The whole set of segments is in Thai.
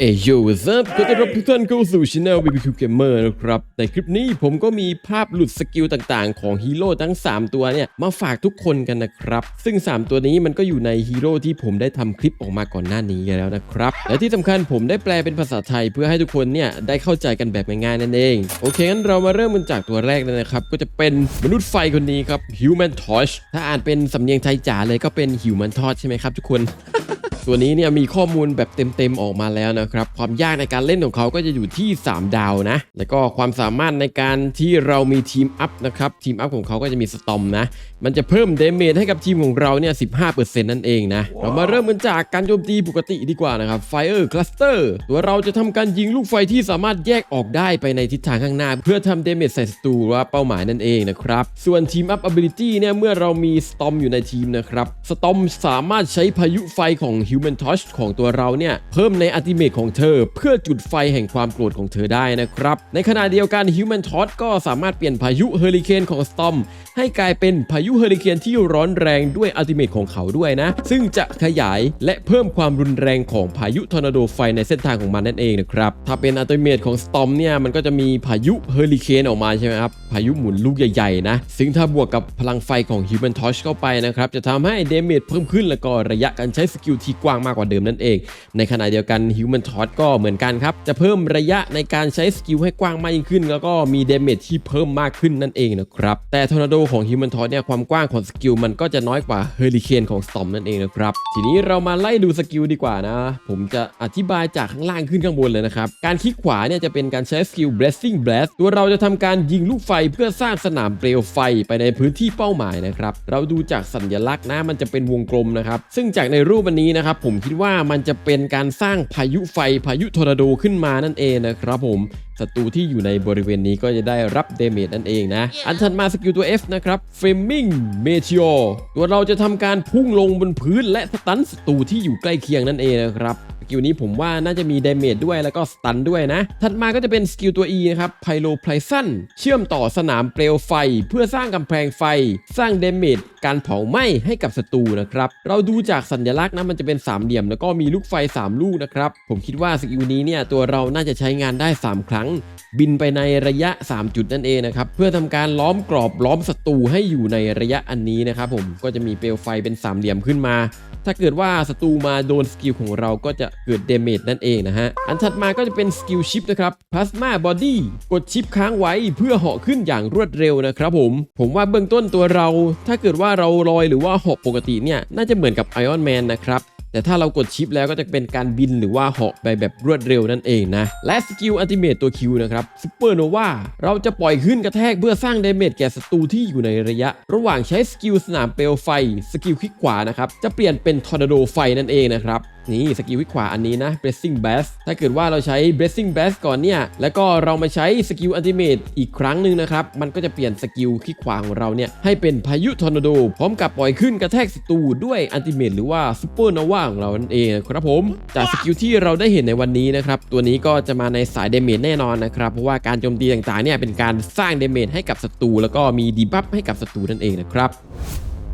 เอยโยซับก็ต้อนรับทุกท่านเข้าสู่ช anel BBQ Gamer นะครับ ในคลิปนี้ผมก็มีภาพหลุดสกิลต่างๆ ของฮีโร่ทั้ง 3 ตัวเนี่ย มาฝากทุกคนกันนะครับ ซึ่ง 3 ตัวนี้มันก็อยู่ในฮีโร่ที่ผมได้ทำคลิปออกมาก่อนหน้านี้แล้วนะครับ และที่สำคัญผมได้แปลเป็นภาษาไทยเพื่อให้ทุกคนเนี่ยได้เข้าใจกันแบบง่ายๆนั่นเอง โอเคงั้นเรามาเริ่มกันจากตัวแรกเลยนะครับ ก็จะเป็นมนุษย์ไฟคนนี้ครับ Human Torch ถ้าอ่านเป็นสำเนียงไทยจ๋าเลยก็เป็น Human Torch ใช่ไหมครับทุกคน ตัวนี้เนี่ยมีข้อมูลแบบเต็มๆออกมาแล้วนะครับความยากในการเล่นของเขาก็จะอยู่ที่ 3 ดาวนะ แล้วก็ความสามารถในการที่เรามีทีมอัพนะครับทีมอัพของเขาก็จะมีสตอมนะ มันจะเพิ่มเดเมจให้กับทีมของเราเนี่ย15%นั่นเองนะเรามาเริ่มกันจากการโจมตีปกติดีกว่านะครับ Fire Cluster ตัวเราจะทำการยิงลูกไฟที่สามารถแยกออกได้ไปในทิศทางข้างหน้า เพื่อทำเดเมจใส่ศัตรูหรือว่าเป้าหมายนั่นเองนะครับส่วนทีมอัพ ability เนี่ยเมื่อเรามีสตอมอยู่ในทีมนะครับสตอมสามารถใช้พายุไฟของ Human Touch ของตัวเราเนี่ย เพิ่มในอัติเมตของเธอ เพื่อจุดไฟแห่งความโกรธของเธอได้นะครับ ในขณะเดียวกัน Human Touch ก็สามารถเปลี่ยนพายุเฮอริเคนของ Storm ให้กลายเป็นพายุเฮอริเคนที่ร้อนแรงด้วยอัติเมตของเขาด้วยนะ ซึ่งจะขยายและเพิ่มความรุนแรงของพายุทอร์นาโดไฟในเส้นทางของมันนั่นเองนะครับ ถ้าเป็นอัติเมตของ Storm เนี่ยมันก็จะมีพายุเฮอริเคนออกมาใช่ไหมครับ พายุหมุนลูกใหญ่ๆนะซึ่งถ้าบวกกับพลังไฟของ Human Touch เข้าไปนะครับจะทำให้เดเมจเพิ่มขึ้นแล้วก็ระยะการใช้สกิลที่กว้างมากกว่าเดิมนั่นเอง ในขณะเดียวกัน Human t o t ก็เหมือนกันครับ จะเพิ่มระยะในการใช้สกิลให้กว้างมากยิ่งขึ้น แล้วก็มีเดเมจที่เพิ่มมากขึ้นนั่นเองนะครับแต่ทอร์นาโดของ Human t o t เนี่ยความกว้างของสกิลมันก็จะน้อยกว่าเฮอริเคนของ Storm นั่นเองนะครับทีนี้เรามาไล่ดูสกิลดีกว่านะ ผมจะอธิบายจากข้างล่างขึ้นข้างบนเลยนะครับการคลิกขวาเนี่ยจะเป็นการใช้สกิล Blessing Blast ตัวเราจะทำการยิงลูกไฟเพื่อสร้างสนามเปลวไฟไปในพื้นที่เป้าหมายนะครับเราดูจากสัญลักษณ์นะมันจะเป็นวงกลมนะครับซึ่งจากในรูปอันนี้นะครับผมคิดว่ามันจะเป็นการสร้างพายุไฟพายุทอร์นาโดขึ้นมานั่นเองนะครับผมศัตรูที่อยู่ในบริเวณนี้ก็จะได้รับเดเมจนั่นเองนะ อันถัดมาสกิลตัว F นะครับ Flaming Meteor ตัวเราจะทำการพุ่งลงบนพื้นและสตันศัตรูที่อยู่ใกล้เคียงนั่นเองนะครับส กิลนี้ผมว่าน่าจะมีเดเมจด้วยแล้วก็สตันด้วยนะ ถัดมาก็จะเป็นสกิลตัว E นะครับ Pyro p l y s o n เชื่อมต่อสนามเปลวไฟ เพื่อสร้างกำแพงไฟ สร้างเดเมจการเผาไหม้ให้กับศัตรูนะครับ เราดูจากสัญลักษณ์นะมันจะเป็นสามเหลี่ยม แล้วก็มีลูกไฟ 3 ลูกนะครับ ผมคิดว่าสกิลนี้เนี่ยตัวเราน่าจะใช้งานได้ 3 ครั้ง บินไปในระยะ 3 จุดนั่นเองนะครับ เพื่อทำการล้อมกรอบล้อมศัตรูให้อยู่ในระยะอันนี้นะครับผมก็จะมีเปลวไฟเป็นสามเหลี่ยมขึ้นมา ถ้าเกิดว่าศัตรูมาโดนสกิลของเราก็จะ เกิดเดเมจนั่นเองนะฮะ อันถัดมาก็จะเป็นสกิลชิปนะครับพลาสมาบอดี้กดชิปค้างไว้เพื่อเหาะขึ้นอย่างรวดเร็วนะครับผม ผมว่าเบื้องต้นตัวเรา ถ้าเกิดว่าเราลอยหรือว่าเหาะปกติเนี่ย น่าจะเหมือนกับไอออนแมนนะครับ แต่ถ้าเรากดชิปแล้วก็จะเป็นการบินหรือว่าเหาะไปแบบรวดเร็วนั่นเองนะ และสกิลอัลติเมตตัว Q นะครับซูเปอร์โนวาเราจะปล่อยขึ้นกระแทกเพื่อสร้างเดเมจแก่ศัตรูที่อยู่ในระยะ ระหว่างใช้สกิลสนามเปลวไฟ สกิลคลิกขวานะครับจะเปลี่ยนเป็นทอร์นาโดไฟนั่นเองนะครับนี่สกิลคลิกขวาอันนี้นะ blessing blast ถ้าเกิดว่าเราใช้ blessing blast ก่อนเนี่ย แล้วก็เรามาใช้สกิลอัลติเมตอีกครั้งหนึ่งนะครับ มันก็จะเปลี่ยนสกิลคลิกขวาของเราเนี่ย ให้เป็นพายุทอร์นาโด พร้อมกับปล่อยขึ้นกระแทกศัตรูด้วยอัลติเมตหรือว่าซูเปอร์โนวาของเรานั่นเองครับผม จากสกิลที่เราได้เห็นในวันนี้นะครับตัวนี้ก็จะมาในสายเดเมจแน่นอนนะครับเพราะว่าการโจมตีต่างๆเนี่ยเป็นการสร้างเดเมจให้กับศัตรูแล้วก็มีดีบัฟให้กับศัตรูนั่นเองนะครับ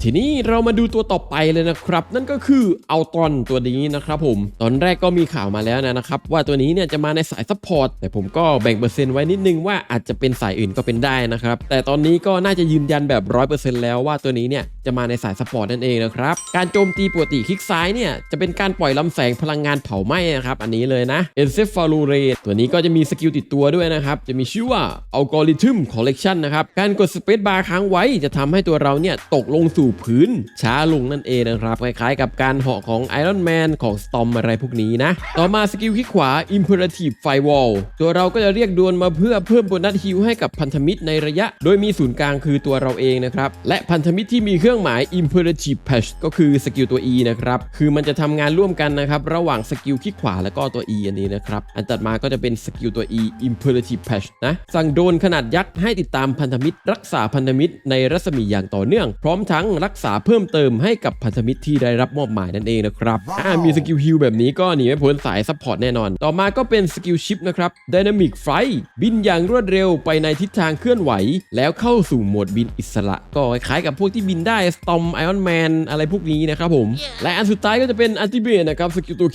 ทีนี้เรามาดูตัวต่อไปเลยนะครับ นั่นก็คือเอาตอนตัวนี้นะครับผม ตอนแรกก็มีข่าวมาแล้วนะครับ ว่าตัวนี้เนี่ยจะมาในสายซัพพอร์ตแต่ผมก็แบ่งเปอร์เซ็นต์ไว้นิดนึงว่าอาจจะเป็นสายอื่นก็เป็นได้นะครับ แต่ตอนนี้ก็น่าจะยืนยันแบบ 100%แล้วว่าตัวนี้เนี่ยจะมาในสายซัพพอร์ตนั่นเองนะครับการโจมตีปกติคลิกซ้ายเนี่ยจะเป็นการปล่อยลำแสงพลังงานเผาไหม้นะครับอันนี้เลยนะ e n c e p h a l o r a y ตัวนี้ก็จะมีสกิลติดตัวด้วยนะครับจะมีชื่อว่า Algorithm Collection นะครับการกดสเปซบาร์ค้างไว้จะทำให้ตัวเราเนี่ยตกลงสู่พื้นช้าลงนั่นเองนะครับ คล้ายๆ กับการเหาะของ Iron Man ของ Storm อะไรพวกนี้นะ ต่อมาสกิลคลิกขวา Imperative Firewall ตัวเราก็จะเรียกดวลมาเพื่อเพิ่มโบนัสฮิลให้กับพันธมิตรในระยะ โดยมีศูนย์กลางคือตัวเราเองนะครับ และพันธมิตรที่มีเครื่องหมาย Imperative Patch ก็คือสกิลตัว E นะครับ คือมันจะทำงานร่วมกันนะครับ ระหว่างสกิลคลิกขวาแล้วก็ตัว E อันนี้นะครับ อันตัดมาก็จะเป็นสกิลตัว E Imperative Patch นะสั่งโดนขนาดยักษ์ให้ติดตามพันธมิตร รักษาพันธมิตรในรัศมีอย่างต่อเนื่อง พร้อมทั้งรักษาเพิ่มเติมให้กับพันธมิตรที่ได้รับมอบหมายนั่นเองนะครับอ่ามีสกิลฮิลแบบนี้ก็หนีไม่พ้นสายซัพพอร์ตแน่นอน ต่อมาก็เป็นสกิลชิปนะครับ Dynamic Flight บินอย่างรวดเร็วไปในทิศทางเคลื่อนไหว แล้วเข้าสู่โหมดบินอิสระ ก็คล้ายกับพวกที่บินได้ Storm Iron Man อะไรพวกนี้นะครับผม และอันสุดท้ายก็จะเป็น Ultimate นะครับสกิลตัว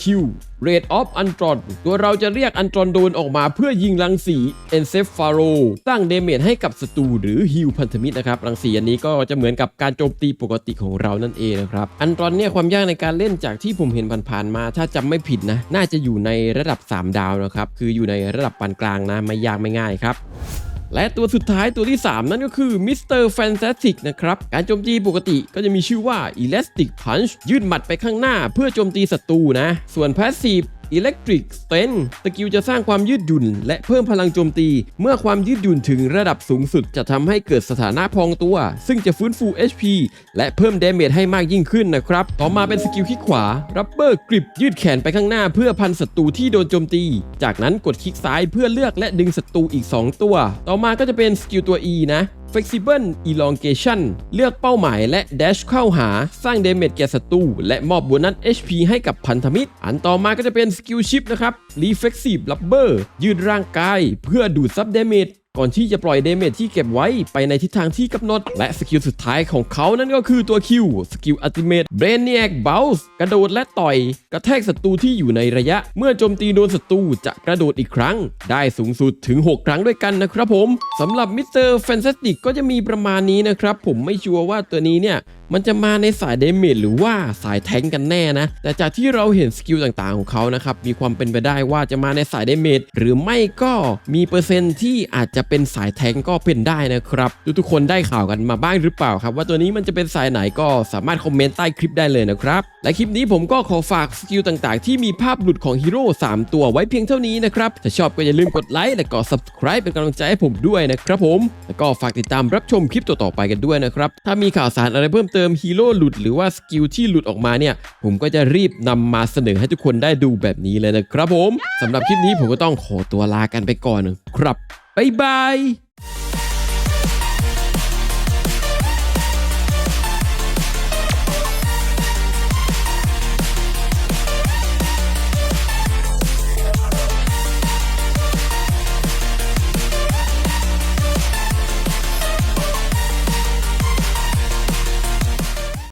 Q Red of Antron ตัวเราจะเรียกอันตรอนโดนออกมาเพื่อยิงรังสี Encephalo ตั้งเดเมจให้กับศัตรูหรือฮิลพันธมิตรนะครับรังสีอันนี้ก็จะเหมือนกับการโจมตีปกติของเรานั่นเองนะครับอันตรอนเนี่ยความยากในการเล่นจากที่ผมเห็นผ่านๆมา ถ้าจำไม่ผิดนะ น่าจะอยู่ในระดับ 3 ดาวนะครับคืออยู่ในระดับปานกลางนะไม่ยากไม่ง่ายครับ และตัวสุดท้ายตัวที่ 3 นั่นก็คือ Mr. Fantastic นะครับ การโจมตีปกติก็จะมีชื่อว่า Elastic Punch ยืดหมัดไปข้างหน้าเพื่อโจมตีศัตรูนะ ส่วน Passive Electric s t e n สกิลจะสร้างความยืดหยุ่น และเพิ่มพลังโจมตี เมื่อความยืดหยุ่นถึงระดับสูงสุดจะทำให้เกิดสถานะพองตัว ซึ่งจะฟื้นฟู HP และเพิ่ม Damage ให้มากยิ่งขึ้นนะครับ ต่อมาเป็นสกิลคลิกขวา Rubber Grip ยืดแขนไปข้างหน้าเพื่อพันศัตรูที่โดนโจมตี จากนั้นกดคลิกซ้ายเพื่อเลือกและดึงศัตรูอีก 2 ตัว ต่อมาก็จะเป็นสกิลตัว E นะ Flexible Elongation เลือกเป้าหมายและ dash เข้าหา สร้างเดเมจแก่ศัตรูและมอบโบนัส HP ให้กับพันธมิตร อันต่อมาก็จะเป็น Skill Shift นะครับ Reflexive Rubber ยืดร่างกาย เพื่อดูดซับเดเมจ ก่อนที่จะปล่อยเดเมจที่เก็บไว้ไปในทิศทางที่กำหนด และสกิลสุดท้ายของเขานั่นก็คือตัวคิวสกิลอัติเมตเบรนเนียกเบลส์กระโดดและต่อย กระแทกศัตรูที่อยู่ในระยะ เมื่อโจมตีโดนศัตรูจะกระโดดอีกครั้ง ได้สูงสุดถึง 6 ครั้งด้วยกันนะครับผมสำหรับมิสเตอร์แฟนตาสติกก็จะมีประมาณนี้นะครับผมไม่ชัวร์ว่าตัวนี้เนี่ยมันจะมาในสายเดเมจหรือว่าสายแทงกันแน่นะ แต่จากที่เราเห็นสกิลต่างๆของเขานะครับ มีความเป็นไปได้ว่าจะมาในสายเดเมจหรือไม่ก็มีเปอร์เซ็นต์ที่อาจจะเป็นสายแทงก็เป็นได้นะครับ ทุกๆคนได้ข่าวกันมาบ้างหรือเปล่าครับ ว่าตัวนี้มันจะเป็นสายไหนก็สามารถคอมเมนต์ใต้คลิปได้เลยนะครับ และคลิปนี้ผมก็ขอฝากสกิลต่างๆ ที่มีภาพหลุดของฮีโร่3ตัวไว้เพียงเท่านี้นะครับ ถ้าชอบก็อย่าลืมกดไลค์และก็ subscribe เป็นกำลังใจให้ผมด้วยนะครับผม แล้วก็ฝากติดตามรับชมคลิปต่อๆไปกันด้วยนะครับ ถ้ามีข่าวสารอะไรเพิ่มเติมฮีโร่หลุดหรือว่าสกิลที่หลุดออกมาเนี่ย ผมก็จะรีบนำมาเสนอให้ทุกคนได้ดูแบบนี้เลยนะครับผมสำหรับคลิปนี้ผมก็ต้องขอตัวลากันไปก่อนนะครับบ๊ายบาย